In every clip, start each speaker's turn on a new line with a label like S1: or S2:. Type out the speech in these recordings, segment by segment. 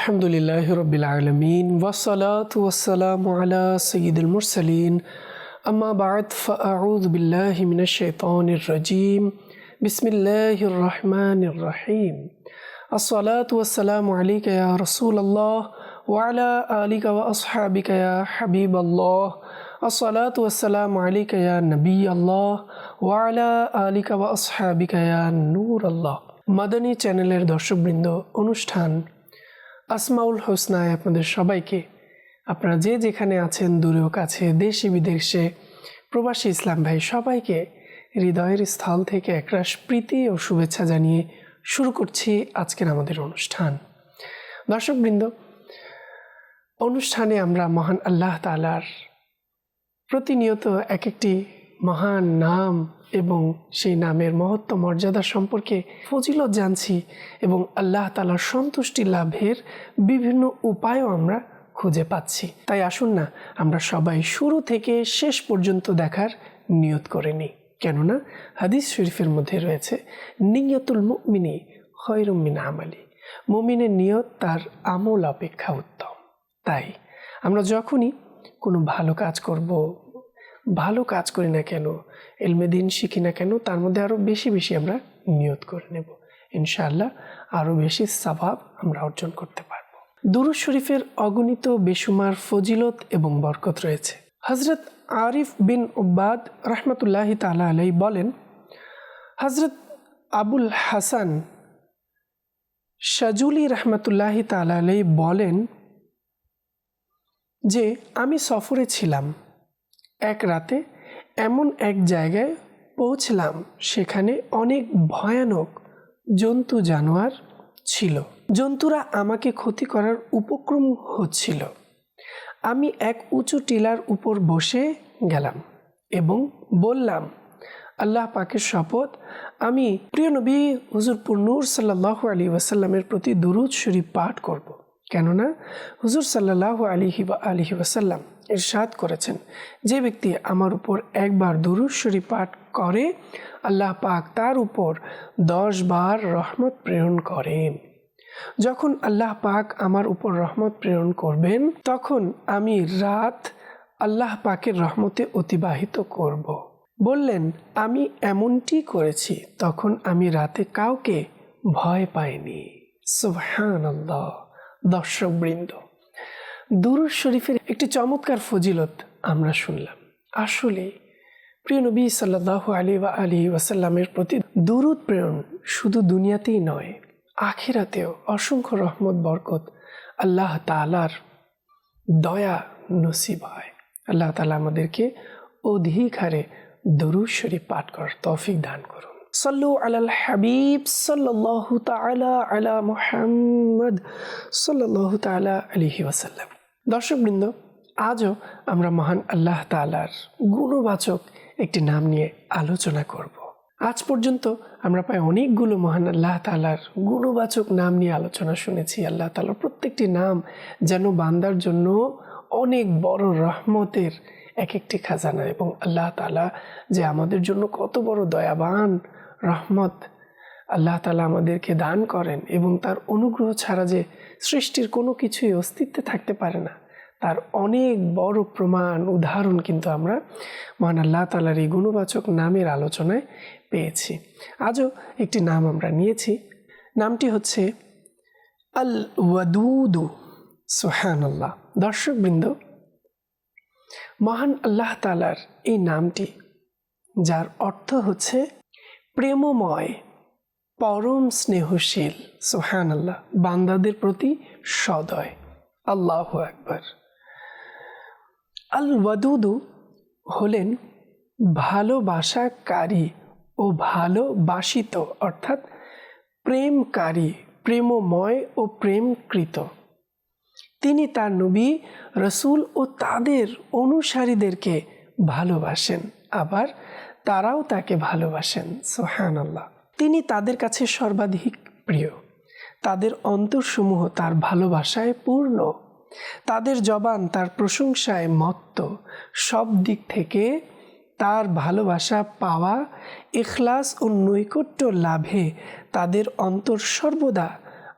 S1: الحمد لله رب العالمين والصلاة والسلام على سيد المرسلين أما بعد فأعوذ بالله من الشيطان الرجيم بسم الله الرحمن الرحيم الصلاة والسلام عليك يا رسول الله وعلى آلك وأصحابك يا حبيب الله الصلاة والسلام عليك يا نبي الله وعلى آلك وأصحابك يا نور الله মাদানী চ্যানেলের দর্শকবৃন্দ অনুষ্ঠান আসমাউল হোসনায় আপনাদের সবাইকে। আপনারা যে যেখানে আছেন, দূরেও কাছে, দেশে বিদেশে, প্রবাসী ইসলাম ভাই, সবাইকে হৃদয়ের স্থল থেকে একরাশ প্রীতি ও শুভেচ্ছা জানিয়ে শুরু করছি আজকের আমাদের অনুষ্ঠান। দর্শকবৃন্দ, অনুষ্ঠানে আমরা মহান আল্লাহ তালার প্রতিনিয়ত এক একটি মহান নাম এবং সেই নামের মহত্ব মর্যাদা সম্পর্কে ফজিলত জানছি এবং আল্লাহ তালার সন্তুষ্টি লাভের বিভিন্ন উপায়ও আমরা খুঁজে পাচ্ছি। তাই আসুন না, আমরা সবাই শুরু থেকে শেষ পর্যন্ত দেখার নিয়ত করে নিই। কেননা হাদিস শরীফের মধ্যে রয়েছে, নিয়তুল মুমিনী হৈরুমিন আমালি। মুমিনের নিয়ত তার আমল অপেক্ষা উত্তম। তাই আমরা যখনই কোনো ভালো কাজ করব ভালো কাজ করি না কেন এলমেদিন শিখি না কেন, তার মধ্যে আরও বেশি বেশি আমরা নিয়ত করে নেব। ইনশাআল্লাহ আরও বেশি স্বভাব আমরা অর্জন করতে পারব। দুরুজ শরীফের অগণিত বেসুমার ফজিলত এবং বরকত রয়েছে। হজরত আরিফ বিন উব্বাদ রহমতুল্লাহ তালা আলাই বলেন হজরত আবুল হাসান শাজুলি রহমতুল্লাহ তালা আলাই বলেন যে, আমি সফরে ছিলাম। এক রাতে এমন এক জায়গায় পৌঁছলাম সেখানে অনেক ভয়ানক জন্তু জানোয়ার ছিল জন্তুরা আমাকে ক্ষতি করার উপক্রম হচ্ছিল আমি এক উঁচু টিলার উপর বসে গেলাম এবং বললাম, আল্লাহ পাকের শপথ, আমি প্রিয় নবী হুজুরপুর নূর সাল্লাহ আলী ওয়াসাল্লামের প্রতি দুরুদ শরীফ পাঠ করব। কেননা হুজুর সাল্লাহ আলিহি আলিহি ওয়াসাল্লাম ইরশাদ করেছেন। যে ব্যক্তি আমার উপর একবার দুরুদ শরীফ পাঠ করে, আল্লাহ পাক তার উপর দশ বার রহমত প্রেরণ করেন। যখন আল্লাহ পাক আমার উপর রহমত প্রেরণ করবেন, তখন আমি রাত আল্লাহ পাকের রহমতে অতিবাহিত করব। বললেন, আমি এমনটি করেছি, তখন আমি রাতে কাউকে ভয় পাইনি। সুবহান আল্লাহ দর্শকবৃন্দ দুরুদ শরীফের একটি চমৎকার ফজিলত আমরা শুনলাম। আসলে প্রিয় নবী সাল্লাহ আলী বা আলী ওয়াসাল্লামের প্রতি দুরুদ প্রেরণ শুধু দুনিয়াতেই নয়, আখেরাতেও অসংখ্য রহমত, বরকত আল্লাহ তালার দয়া নসিব হয়। আল্লাহ তালা আমাদেরকে অধিক হারে দরুদ শরীফ পাঠ করার তৌফিক দান করুন। সাল্লু আলাল হাবিব সাল্লাল্লাহু তাআলা আলা মুহাম্মদ সাল্লাল্লাহু তাআলা আলাইহি ওয়াসাল্লাম। দর্শকবৃন্দ, আজও আমরা মহান আল্লাহ তালার গুণবাচক একটি নাম নিয়ে আলোচনা করব। আজ পর্যন্ত আমরা প্রায় অনেকগুলো মহান আল্লাহ তালার গুণবাচক নাম নিয়ে আলোচনা শুনেছি। আল্লাহ তালার প্রত্যেকটি নাম যেন বান্দার জন্য অনেক বড় রহমতের এক একটি খাজানা এবং আল্লাহ তালা যে আমাদের জন্য কত বড় দয়াবান রহমত, আল্লাহ তালা আমাদেরকে দান করেন এবং তার অনুগ্রহ ছাড়া যে সৃষ্টির কোনো কিছুই অস্তিত্বে থাকতে পারে না। তার অনেক বড় প্রমাণ, উদাহরণ কিন্তু আমরা মহান আল্লাহ তালার এই গুণবাচক নামের আলোচনায় পেয়েছি। আজও একটি নাম আমরা নিয়েছি। নামটি হচ্ছে আল ওয়াদুদু সোহান আল্লাহ দর্শকবৃন্দ, মহান আল্লাহ তালার এই নামটি, যার অর্থ হচ্ছে প্রেমময়। পরম স্নেহশীল সোহান আল্লাহ বান্দাদের প্রতি সদয়। আল্লাহ একবার আল ওয়াদুদু হলেন ভালোবাসাকারী ও ভালোবাসিত, অর্থাৎ প্রেমকারী, প্রেমময় ও প্রেমকৃত। তিনি তার নবী, রসুল ও তাদের অনুসারীদেরকে ভালোবাসেন, আবার তারাও তাকে ভালোবাসেন সোহান আল্লাহ তিনি তাদের কাছে সর্বাধিক প্রিয়। তাদের অন্তরসমূহ তার ভালোবাসায় পূর্ণ। তাদের জবান তার প্রশংসায় মত্ত। সব দিক থেকে তার ভালোবাসা পাওয়া এখলাস ও নৈকট্য লাভে তাদের অন্তর সর্বদা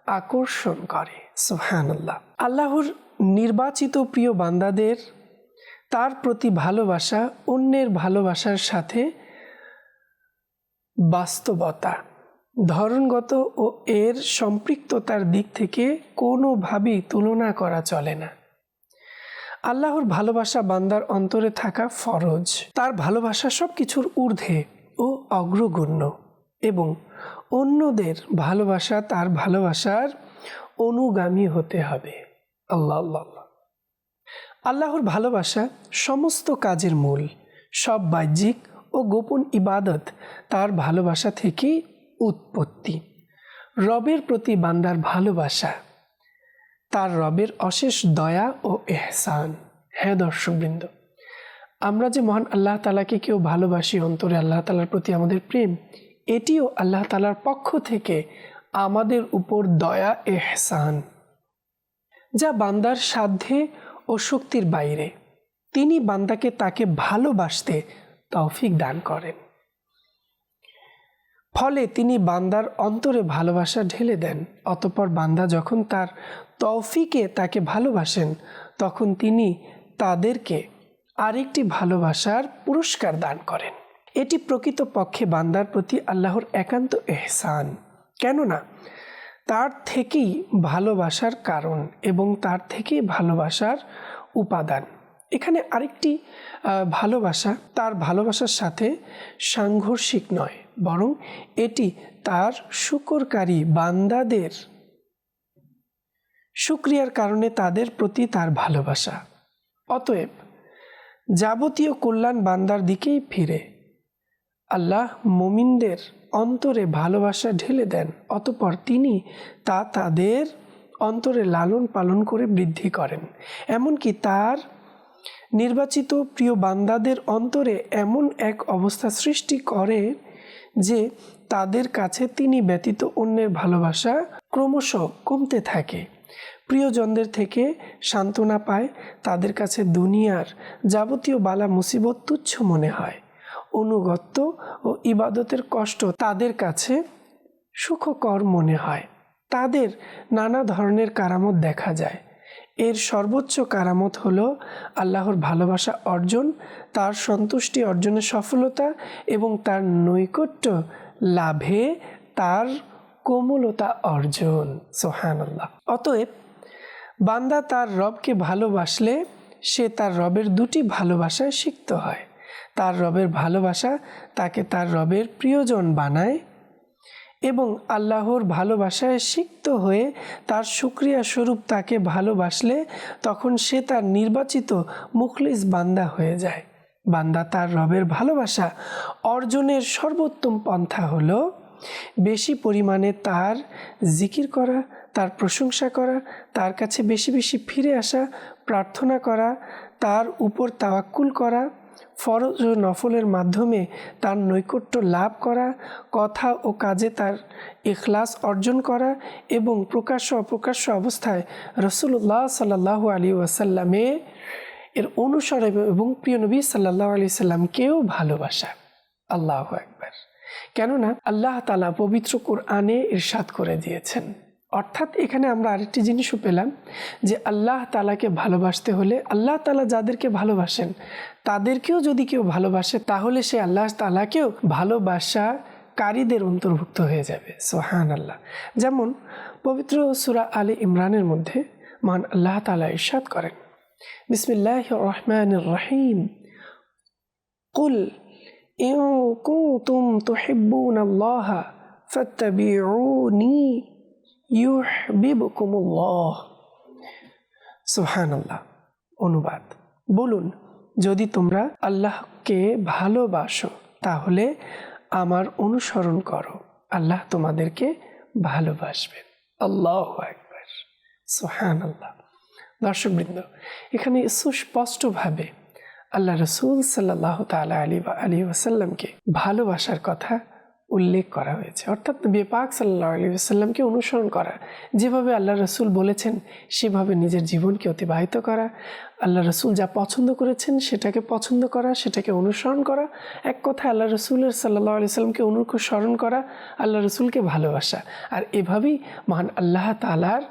S1: আকর্ষণ করে। সুহান আল্লাহ আল্লাহর নির্বাচিত প্রিয় বান্দাদের তার প্রতি ভালোবাসা অন্যের ভালোবাসার সাথে বাস্তবতা। ধরনগত ও এর সম্পৃক্ততার দিক থেকে কোনোভাবেই তুলনা করা চলে না। আল্লাহর ভালোবাসা বান্দার অন্তরে থাকা ফরজ। তার ভালোবাসা সব কিছুর ঊর্ধ্বে ও অগ্রগণ্য এবং অন্যদের ভালোবাসা তার ভালোবাসার অনুগামী হতে হবে। আল্লাহ আল্লাহ আল্লাহ। আল্লাহর ভালোবাসা সমস্ত কাজের মূল। সব বাহ্যিক ও গোপন ইবাদত তার ভালোবাসা থেকেই উৎপত্তি। রবের প্রতি বান্দার ভালোবাসা, তার রবের অশেষ দয়া ও এহসান। হ্যাঁ দর্শকবৃন্দ, আমরা যে মহান আল্লাহ তালাকে কেউ ভালোবাসি অন্তরে আল্লাহ তালার প্রতি আমাদের প্রেম, এটিও আল্লাহ তালার পক্ষ থেকে আমাদের উপর দয়া, এহসান, যা বান্দার সাধ্যে ও শক্তির বাইরে। তিনি বান্দাকে তাকে ভালোবাসতে তৌফিক দান করেন। ফলে তিনি বান্দার অন্তরে ভালোবাসা ঢেলে দেন, অতপর বান্দা যখন তার তৌফিকে তাকে ভালোবাসেন, তখন তিনি তাদেরকে আরেকটি ভালোবাসার পুরস্কার দান করেন। এটি প্রকৃত পক্ষে বান্দার প্রতি আল্লাহর একান্ত এহসান। কেননা, তার থেকেই ভালোবাসার কারণ এবং তার থেকেই ভালোবাসার উপাদান। এখানে আরেকটি ভালোবাসা। তার ভালোবাসার সাথে সাংঘর্ষিক নয়, বরং এটি তার শুকরকারী বান্দাদের সুক্রিয়ার কারণে তাদের প্রতি তার ভালোবাসা। অতএব যাবতীয় কল্যাণ বান্দার দিকেই ফিরে। আল্লাহ মমিনদের অন্তরে ভালোবাসা ঢেলে দেন, অতপর তিনি তা তাদের অন্তরে লালন পালন করে বৃদ্ধি করেন। এমনকি তার নির্বাচিত প্রিয় বান্দাদের অন্তরে এমন এক অবস্থা সৃষ্টি করে যে তাদের কাছে তিনি ব্যতীত অন্যের ভালোবাসা ক্রমশ কমতে থাকে। প্রিয়জনদের থেকে সান্ত্বনা পায়, তাদের কাছে দুনিয়ার যাবতীয় বালা মুসিবত তুচ্ছ মনে হয়। অনুগত্য ও ইবাদতের কষ্ট তাদের কাছে সুখকর মনে হয়। তাদের নানা ধরনের কারামত দেখা যায়। এর সর্বোচ্চ কারামত হল আল্লাহর ভালোবাসা অর্জন, তার সন্তুষ্টি অর্জনের সফলতা এবং তার নৈকট্য লাভে তার কোমলতা অর্জন। সোহান আল্লাহ অতএব, বান্দা তার রবকে ভালোবাসলে সে তার রবের দুটি ভালোবাসায় সিক্ত হয়। তার রবের ভালোবাসা তাকে তার রবের প্রিয়জন বানায় এবং আল্লাহর ভালোবাসায় সিক্ত হয়ে তার সুক্রিয়া স্বরূপ তাকে ভালোবাসলে তখন সে তার নির্বাচিত মুখলিস বান্দা হয়ে যায়। বান্দা তার রবের ভালোবাসা অর্জনের সর্বোত্তম পন্থা হল বেশি পরিমাণে তার জিকির করা, তার প্রশংসা করা, তার কাছে বেশি বেশি ফিরে আসা, প্রার্থনা করা, তার উপর তাওয়াক্কুল করা ফরজ ও নফলের মাধ্যমে তার নৈকট্য লাভ করা, কথা ও কাজে তার এখলাস অর্জন করা এবং প্রকাশ্য অপ্রকাশ্য অবস্থায় রসুল্লাহ সাল্লাহ আলী ওয়াসাল্লামে এর অনুসরণ এবং প্রিয় নবী সাল্লাহ আলি সাল্লামকেও ভালোবাসা। আল্লাহ একবার কেননা আল্লাহ তালা পবিত্র কোরআনে ইরশাদ করে দিয়েছেন। অর্থাৎ এখানে আমরা আরেকটি জিনিসও পেলাম যে আল্লাহ তালাকে ভালোবাসতে হলে আল্লাহ তালা যাদেরকে ভালোবাসেন, তাদেরকেও যদি কেউ ভালোবাসে, তাহলে সে আল্লাহ তালাকেও ভালোবাসা কারীদের অন্তর্ভুক্ত হয়ে যাবে। সোহান আল্লাহ যেমন পবিত্র সুরা আলী ইমরানের মধ্যে মান আল্লাহ তালা ইরশাদ করেন বিসমিল্লাহ রহমান রহিম, কুল ইউ কুতুম তুহিব্বুন আল্লাহ ফাত্তাবিউনি সুবহানাল্লাহ। অনুবাদ। বলুন, যদি তোমরা আল্লাহকে ভালোবাসো, তাহলে আমার অনুসরণ করো। আল্লাহ তোমাদেরকে ভালোবাসবেন আল্লাহ একবার সোহান আল্লাহ দর্শকবৃন্দ, এখানে সুস্পষ্টভাবে আল্লাহ রসুল সাল্লাহ তালা আলী বা আলী ওয়াসাল্লামকে ভালোবাসার কথা উল্লেখ করা হয়েছে। অর্থাৎ বেপাক সাল্লাহ আলী সাল্লামকে অনুসরণ করা, যেভাবে আল্লাহ রসুল বলেছেন, সেভাবে নিজের জীবনকে অতিবাহিত করা আল্লাহ রসুল যা পছন্দ করেছেন সেটাকে পছন্দ করা, সেটাকে অনুসরণ করা, এক কথা আল্লাহ রসুলের সাল্লাহ আলি সাল্লামকে অনুসরণ করা আল্লাহ রসুলকে ভালোবাসা। আর এভাবেই মহান আল্লাহ তালার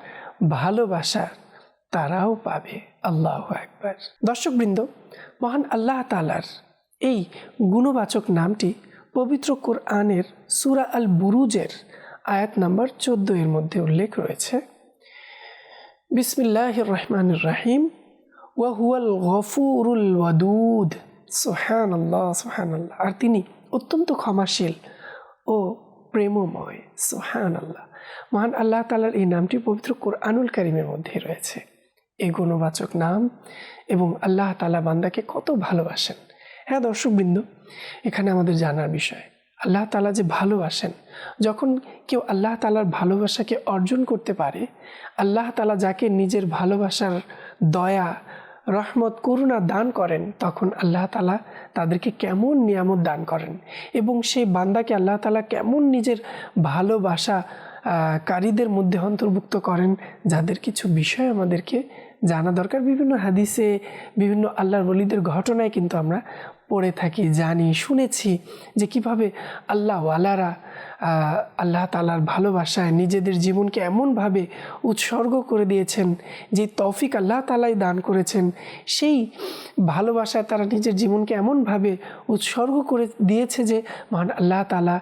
S1: ভালোবাসা তারাও পাবে। আল্লাহ একবার দর্শকবৃন্দ, মহান আল্লাহ তালার এই গুণবাচক নামটি পবিত্র কোরআনের সুরা আল বুরুজের আয়াত নাম্বার চোদ্দ এর মধ্যে উল্লেখ রয়েছে বিসমিল্লাহ রহমান রাহিম ওয়াহুয়াল গফুরুল ওয়াদুদ সোহান আল্লাহ সোহান আল্লাহ আর তিনি অত্যন্ত ক্ষমাশীল ও প্রেমময় সোহান আল্লাহ মহান আল্লাহ তালার এই নামটি পবিত্র কোরআনুল কারিমের মধ্যে রয়েছে। এই গুণবাচক নাম এবং আল্লাহ তালা বান্দাকে কত ভালোবাসেন। হ্যাঁ দর্শকবৃন্দ, এখানে আমাদের জানার বিষয়, আল্লাহ তালা যে ভালোবাসেন, যখন কেউ আল্লাহ তালার ভালোবাসাকে অর্জন করতে পারে, আল্লাহ তালা যাকে নিজের ভালোবাসার দয়া, রহমত, করুণা দান করেন, তখন আল্লাহ তালা তাদেরকে কেমন নিয়ামত দান করেন এবং সেই বান্দাকে আল্লাহ তালা কেমন নিজের ভালোবাসা কারীদের মধ্যে অন্তর্ভুক্ত করেন, যাদের কিছু বিষয় আমাদেরকে জানা দরকার। বিভিন্ন হাদিসে, বিভিন্ন আল্লাহর বলিদের ঘটনায় কিন্তু আমরা পড়ে থাকি, জানি, শুনেছি যে কীভাবে আল্লাহ আল্লাহরা আল্লাহ তালার ভালোবাসায় নিজেদের জীবনকে এমনভাবে উৎসর্গ করে দিয়েছেন, যে তৌফিক আল্লাহ তালাই দান করেছেন, সেই ভালোবাসায় তারা নিজের জীবনকে এমনভাবে উৎসর্গ করে দিয়েছে যে মহান আল্লাহ তালা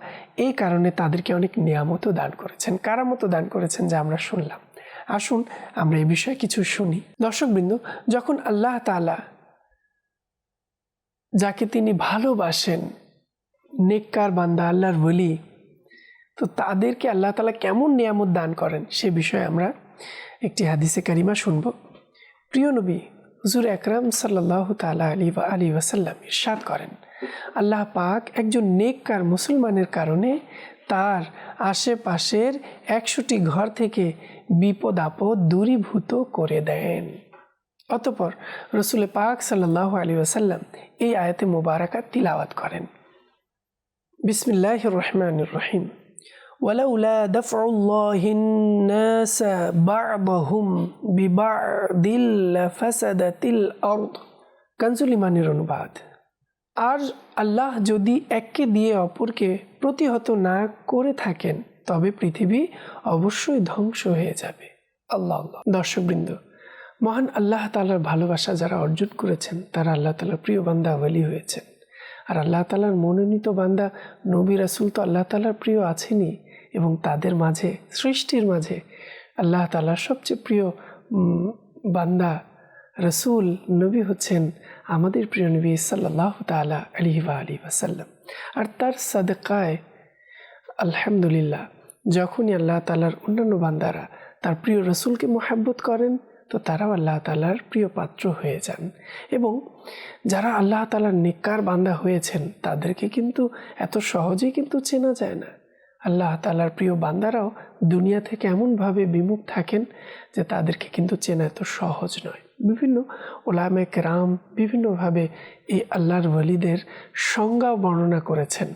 S1: এই কারণে তাদেরকে অনেক নিয়ামতও দান করেছেন কারামতো দান করেছেন যা আমরা শুনলাম। আসুন, আমরা এই বিষয়ে কিছু শুনি। দর্শকবৃন্দ, যখন আল্লাহ তালা যাকে তিনি ভালোবাসেন, নেককার বান্দা, আল্লাহর বলি তো তাদেরকে আল্লাহ তালা কেমন নিয়ামত দান করেন? সে বিষয়ে আমরা একটি হাদিসে কারিমা শুনব। প্রিয় নবী, হুজুর একরাম সাল্লাহ তালা আলী বা আলী ওয়াসাল্লাম ইরশাদ করেন, আল্লাহ পাক একজন নেককার মুসলমানের কারণে তার আশেপাশের একশোটি ঘর থেকে বিপদ আপদ দূরীভূত করে দেন অতপর রসুল পাক সাল্লাহ আলী ওসাল্লাম এই আয়াতে মুবারাকা তিলাওয়াত করেন বিসমিল্লাহ রহমান রহিম ولولا دفع الله الناس بعضهم ببعض لفسدت الأرض কানজুল ইমানের অনুবাদ আর আল্লাহ যদি এককে দিয়ে অপরকে প্রতিহত না করে থাকেন, তবে পৃথিবী অবশ্যই ধ্বংস হয়ে যাবে। আল্লাহ আল্লাহ। দর্শকবৃন্দ, মহান আল্লাহ তালার ভালোবাসা যারা অর্জন করেছেন, তারা আল্লাহ তালার প্রিয় বান্দা আওয়ালি হয়েছেন। আর আল্লাহ তালার মনোনীত বান্দা নবী রাসুল তো আল্লাহ তালার প্রিয় আছেনই এবং তাদের মাঝে, সৃষ্টির মাঝে আল্লাহ তালার সবচেয়ে প্রিয় বান্দা রসুল, নবী হচ্ছেন আমাদের প্রিয় নবী সাল্লাহ তালা আলী বা আলী ওয়াসাল্লাম। আর তার সাদকায়, আলহামদুলিল্লাহ, যখনই আল্লাহ তালার অন্যান্য বান্দারা তার প্রিয় রসুলকে মোহাব্বত করেন, তো তারাও আল্লাহ তালার প্রিয় পাত্র হয়ে যান। এবং যারা আল্লাহ তালার নিকার বান্দা হয়েছেন, তাদেরকে কিন্তু এত সহজেই কিন্তু চেনা যায় না। আল্লাহ তালার প্রিয় বান্দারাও দুনিয়া থেকে এমনভাবে বিমুখ থাকেন যে তাদেরকে কিন্তু চেনা এত সহজ নয়। বিভিন্ন ওলামে কেরাম বিভিন্নভাবে এই আল্লাহর ওয়ালিদের সংজ্ঞা বর্ণনা করেছেন।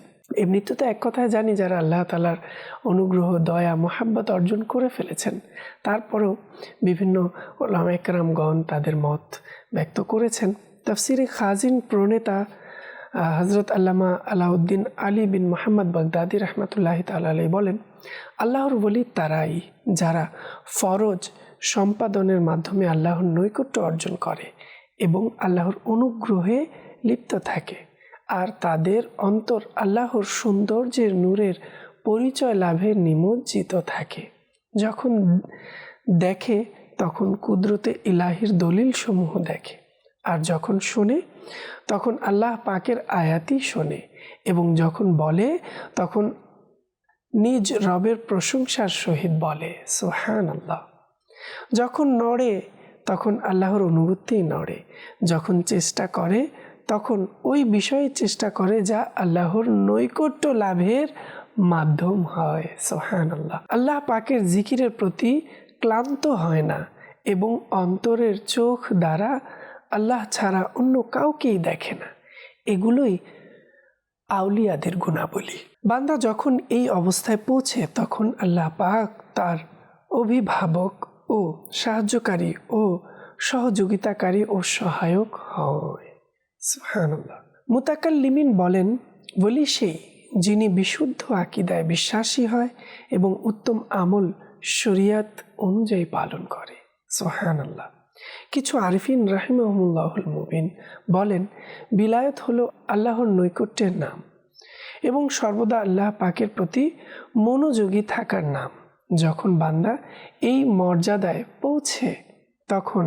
S1: এমনিতে তো এক কথায় জানি যারা আল্লাহ তালার অনুগ্রহ, দয়া, মোহাব্বত অর্জন করে ফেলেছেন, তারপরেও বিভিন্ন ওলামা একরামগণ তাদের মত ব্যক্ত করেছেন। তফসিরে খাজিন প্রণেতা হজরত আল্লামা আলাউদ্দিন আলী বিন মোহাম্মদ বাগদাদি রহমতুল্লাহ তালাই বলেন, আল্লাহর বলি তারাই যারা ফরজ সম্পাদনের মাধ্যমে আল্লাহর নৈকট্য অর্জন করে এবং আল্লাহর অনুগ্রহে লিপ্ত থাকে। আর তাদের অন্তর আল্লাহর সৌন্দর্যের নূরের পরিচয় লাভে নিমজ্জিত থাকে। যখন দেখে, তখন কুদরতে ইলাহির দলিল সমূহ দেখে। আর যখন শোনে, তখন আল্লাহ পাকের আয়াতি শোনে এবং যখন বলে, তখন নিজ রবের প্রশংসার সহিত বলে। সোহান আল্লাহ যখন নড়ে, তখন আল্লাহর অনুভূতি নড়ে। যখন চেষ্টা করে, তখন ওই বিষয়ে চেষ্টা করে যা আল্লাহর নৈকট্য লাভের মাধ্যম হয়। সোহান আল্লাহ আল্লাহ পাকের জিকিরের প্রতি ক্লান্ত হয় না এবং অন্তরের চোখ দ্বারা আল্লাহ ছাড়া অন্য কাউকেই দেখে না। এগুলোই আউলিয়াদের গুণাবলী। বান্দা যখন এই অবস্থায় পৌঁছে, তখন আল্লাহ পাক তার অভিভাবক ও সাহায্যকারী ও সহযোগিতাকারী ও সহায়ক হয়। মুতাকাল্লিমিন বলেন, বলি সেই যিনি বিশুদ্ধ আকিদায় বিশ্বাসী হয় এবং উত্তম আমল শরিয়াত অনুযায়ী পালন করে। সোহান আল্লাহ কিছু আরিফিন রাহিমাহুল্লাহুল মুবিন বলেন, বিলায়ত হল আল্লাহর নৈকট্যের নাম এবং সর্বদা আল্লাহ পাকের প্রতি মনোযোগী থাকার নাম। যখন বান্দা এই মর্যাদায় পৌঁছে, তখন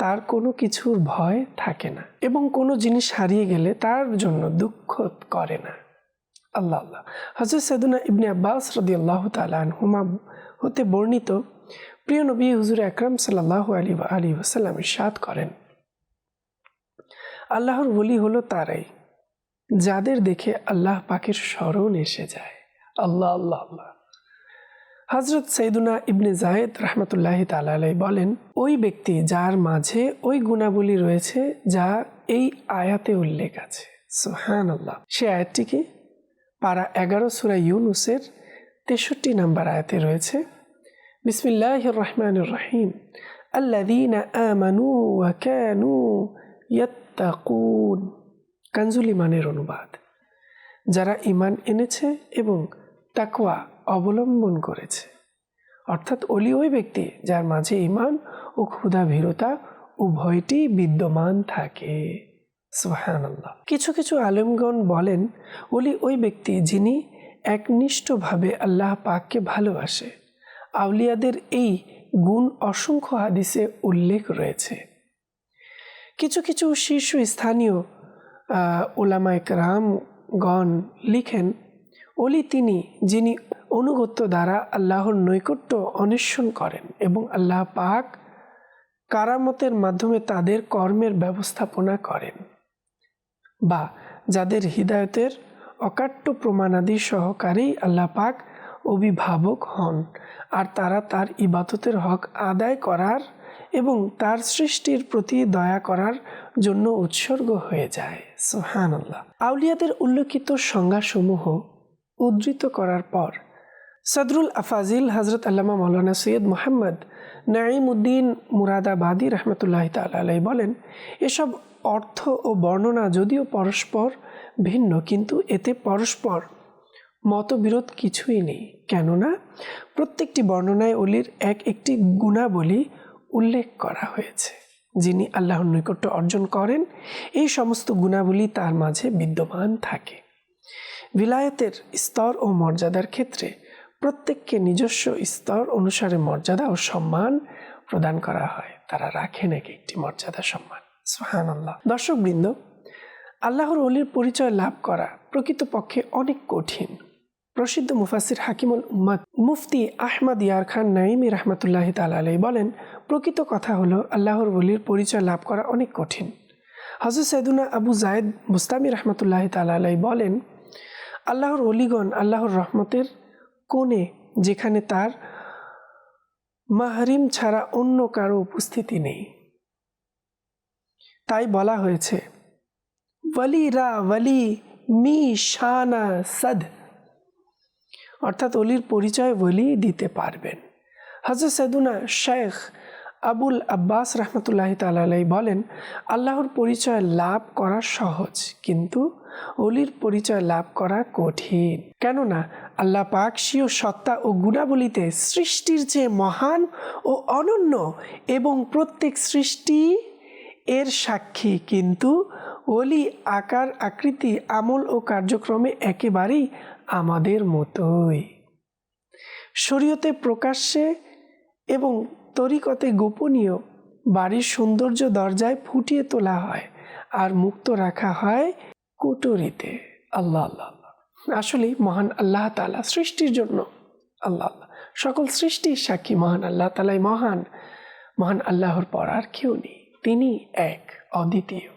S1: তার কোনো কিছুর ভয় থাকে না এবং কোনো জিনিস হারিয়ে গেলে তার জন্য দুঃখ করে না। আল্লাহ আল্লাহ। হজরত সৈদুনা ইবনে আব্বাস রদি আল্লাহ হুমা হতে বর্ণিত, প্রিয় নবী হুজুর আকরাম সাল্লাহ আলী আলী ওসাল্লাম ইসাদ করেন, আল্লাহর বলি হলো তারাই, যাদের দেখে আল্লাহ পাকের স্মরণ এসে যায়। আল্লাহ আল্লাহ আল্লাহ। হজরত সৈদুনা ইবনে জায়েদ রহমতুল্লাহ তালাই বলেন, ওই ব্যক্তি যার মাঝে ওই গুণাবলী রয়েছে যা এই আয়াতে উল্লেখ আছে। সোহান আল্লাহ সে আয়াতটি কি? পারা এগারো সুরা ইউনুসের তেষট্টি নাম্বার আয়াতে রয়েছে। বিসমিল্লাহ রহমান রহিম। আল্লাদিন আমানু ওয়াকানু অনুবাদ। যারা ইমান এনেছে এবং তাকওয়া অবলম্বন করেছে। অর্থাৎ অলি ওই ব্যক্তি যার মাঝে ইমান ও ক্ষুধা ভীরতা উভয়টি বিদ্যমান থাকে। সুহানাল্লাহ কিছু কিছু আলেমগণ বলেন, অলি ওই ব্যক্তি যিনি একনিষ্ঠভাবে আল্লাহ পাককে ভালোবাসে। আউলিয়াদের এই গুণ অসংখ্য হাদিসে উল্লেখ রয়েছে। কিছু কিছু শীর্ষ স্থানীয় ওলামায়ক রামগণ লিখেন, অলি তিনি যিনি অনুগত্য দ্বারা আল্লাহর নৈকট্য অন্বেষণ করেন এবং আল্লাহ পাক কারামতের মাধ্যমে তাদের কর্মের ব্যবস্থাপনা করেন বা যাদের হৃদায়তের অকাট্য প্রমাণাদি সহকারেই আল্লাহ পাক অভিভাবক হন, আর তারা তার ইবাদতের হক আদায় করার এবং তার সৃষ্টির প্রতি দয়া করার জন্য উৎসর্গ হয়ে যায়। সোহান আল্লাহ আউলিয়াদের উল্লেখিত সংজ্ঞাসমূহ উদ্ধৃত করার পর সদরুল আফাজিল হজরত আল্লামা মৌলানা সৈয়দ মোহাম্মদ নাইম উদ্দিন মুরাদাবাদী রহমতুল্লাহ তালাই বলেন, এসব অর্থ ও বর্ণনা যদিও পরস্পর ভিন্ন, কিন্তু এতে পরস্পর মতবিরোধ কিছুই নেই। কেননা প্রত্যেকটি বর্ণনায় অলির এক একটি গুণাবলী উল্লেখ করা হয়েছে, যিনি আল্লাহর নৈকট্য অর্জন করেন। এই সমস্ত গুণাবলী তার মাঝে বিদ্যমান থাকে। বিলায়তের স্তর ও মর্যাদার ক্ষেত্রে প্রত্যেককে নিজস্ব স্তর অনুসারে মর্যাদা ও সম্মান প্রদান করা হয়। তারা রাখেন এক একটি মর্যাদা, সম্মান। সুহান আল্লাহ দর্শকবৃন্দ, আল্লাহর অলির পরিচয় লাভ করা প্রকৃতপক্ষে অনেক কঠিন। প্রসিদ্ধ মুফাসির হাকিমুল উম্মাদ মুফতি আহমদ ইয়ার খান নাইমি রহমতুল্লাহ তালাই বলেন, প্রকৃত কথা হলো আল্লাহর বলির পরিচয় লাভ করা অনেক কঠিন। হজরত সৈদুনা আবু জায়দ মুস্তামি রহমতুল্লাহ তালাই বলেন, আল্লাহর অলিগণ আল্লাহর রহমতের কোণে, যেখানে তার মাহরিম ছাড়া অন্য কারও উপস্থিতি নেই। তাই বলা হয়েছে, ওয়ালি রা ওয়ালি মি শানা সদ। অর্থাৎ অলির পরিচয় বলি দিতে পারবেন। হজরত সৈদুনা শেখ আবুল আব্বাস রহমতুল্লাহ তালাই বলেন, আল্লাহর পরিচয় লাভ করা সহজ, কিন্তু অলির পরিচয় লাভ করা কঠিন। কেননা আল্লাহ পাক স্বীয় সত্তা ও গুণাবলিতে সৃষ্টির চেয়ে মহান ও অনন্য এবং প্রত্যেক সৃষ্টি এর সাক্ষী। কিন্তু অলি, আকার, আকৃতি, আমল ও কার্যক্রমে একেবারেই আমাদের মতোই। শরীয়তে প্রকাশ্যে এবং তরিকতে গোপনীয় বাড়ির সৌন্দর্য দরজায় ফুটিয়ে তোলা হয় আর মুক্ত রাখা হয় কুটুরিতে। আল্লাহ আল্লাহ আল্লাহ আসলে মহান আল্লাহ তালা সৃষ্টির জন্য আল্লাহ। সকল সৃষ্টির সাক্ষী মহান আল্লাহ তালাই মহান। মহান আল্লাহর পর আর কেউ নেই। তিনি এক, অদ্বিতীয়।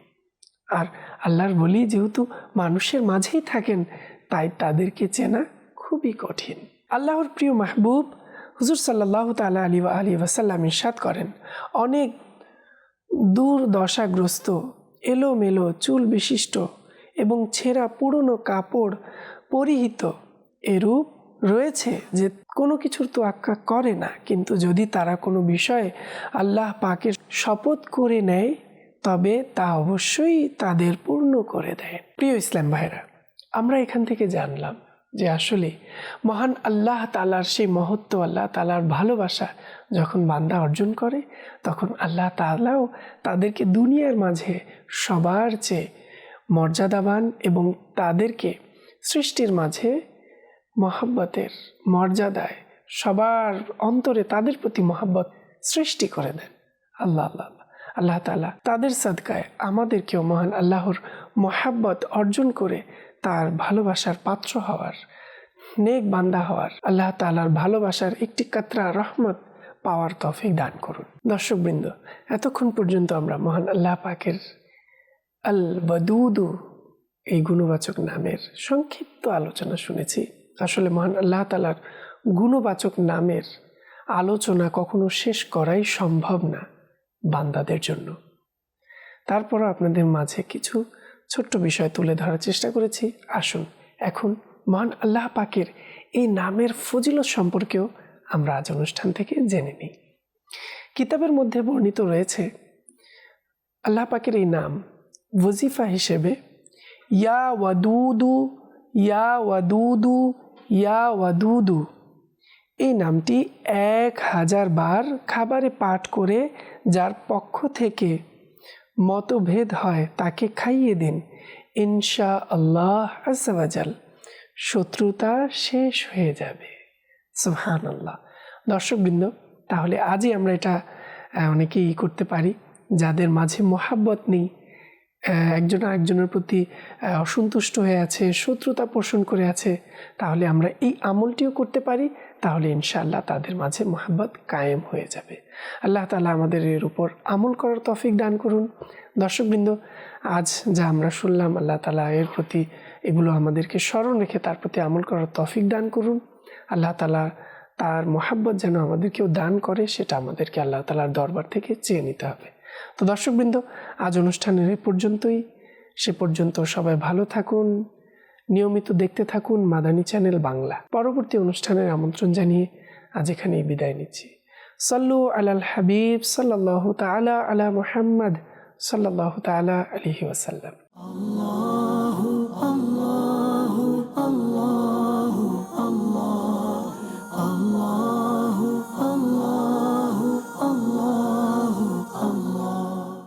S1: আর আল্লাহর বলি যেহেতু মানুষের মাঝেই থাকেন, তাই তাদেরকে চেনা খুবই কঠিন। আল্লাহর প্রিয় মাহবুব হুজুর সাল্লাহ তালা আলী আলী ওয়াসাল্লাম ইরশাদ করেন, অনেক দুর্দশাগ্রস্ত, এলোমেলো, চুল বিশিষ্ট এবং ছেঁড়া পুরনো কাপড় পরিহিত এরূপ রয়েছে যে কোনো কিছুর তো আক্কা করে না। কিন্তু যদি তারা কোনো বিষয়ে আল্লাহ পাকের শপথ করে নেয়, তবে তা অবশ্যই তাদের পূর্ণ করে দেয়। প্রিয় ইসলাম ভাইরা আমরা এখান থেকে জানলাম যে আসলে মহান আল্লাহ তালার সেই মহত্ব, আল্লাহ তালার ভালোবাসা যখন বান্দা অর্জন করে, তখন আল্লাহ তালাও তাদেরকে দুনিয়ার মাঝে সবার চেয়ে মর্যাদাবান এবং তাদেরকে সৃষ্টির মাঝে মহাব্বতের মর্যাদায় সবার অন্তরে তাদের প্রতি মহাব্বত সৃষ্টি করে দেন। আল্লাহ আল্লাহ আল্লাহ। তালা তাদের সাদকায় আমাদেরকেও মহান আল্লাহর মহাব্বত অর্জন করে তার ভালোবাসার পাত্র হওয়ার, নেক বান্দা হওয়ার, আল্লাহ তালার ভালোবাসার একটি কাতরা রহমত পাওয়ার তফিক দান করুন। দর্শকবৃন্দ, এতক্ষণ পর্যন্ত আমরা মহান আল্লাহ পাকের আল বদুদু এই গুণবাচক নামের সংক্ষিপ্ত আলোচনা শুনেছি। আসলে মহান আল্লাহ তালার গুণবাচক নামের আলোচনা কখনো শেষ করাই সম্ভব না বান্দাদের জন্য। তারপরও আপনাদের মাঝে কিছু ছোট্ট বিষয় তুলে ধরার চেষ্টা করেছি। আসুন, এখন মহান আল্লাহ পাকের এই নামের ফজিলত সম্পর্কেও আমরা আজ অনুষ্ঠান থেকে জেনে নিই। কিতাবের মধ্যে বর্ণিত রয়েছে, আল্লাহ পাকের এই নাম ওজিফা হিসেবে, ইয়া ওয়াদুদু ইয়া ওয়াদুদু ইয়া ওয়াদুদু। এই নামটি এক হাজার বার খাবারে পাঠ করে যার পক্ষ থেকে মতভেদ হয় তাকে খাইয়ে দিন। ইনশা আল্লাহ আজাল শত্রুতা শেষ হয়ে যাবে। সুহান আল্লাহ দর্শকবৃন্দ, তাহলে আজই আমরা এটা অনেকেই করতে পারি, যাদের মাঝে মোহাব্বত নেই। একজন আরেকজনের প্রতি অসন্তুষ্ট হয়ে আছে, শত্রুতা পোষণ করে আছে, তাহলে আমরা এই আমলটিও করতে পারি, তাহলে ইনশাআল্লাহ তাদের মাঝে মহাব্বত কায়েম হয়ে যাবে। আল্লাহ তালা আমাদের এর উপর আমল করার তফিক দান করুন। দর্শকবৃন্দ, আজ যা আমরা শুনলাম, আল্লাহ তালা এর প্রতি এগুলো আমাদেরকে স্মরণ রেখে তার প্রতি আমল করার তফিক দান করুন। আল্লাহ তালা তার মোহাব্বত যেন আমাদেরকেও দান করে, সেটা আমাদেরকে আল্লাহ তালার দরবার থেকে চেয়ে নিতে হবে। তো দর্শকবৃন্দ, আজ অনুষ্ঠানের এ পর্যন্তই। সে পর্যন্ত সবাই ভালো থাকুন, নিয়মিত দেখতে থাকুন মাদানী চ্যানেল বাংলা। পরবর্তী অনুষ্ঠানের আমন্ত্রণ জানিয়ে আজ এখানেই বিদায় নিচ্ছি। সাল্লু আলাল হাবিব সাল্লাহ তালা আলা মুহাম্মদ সাল্লাহ তালা আলহি ওয়াসাল্লাম।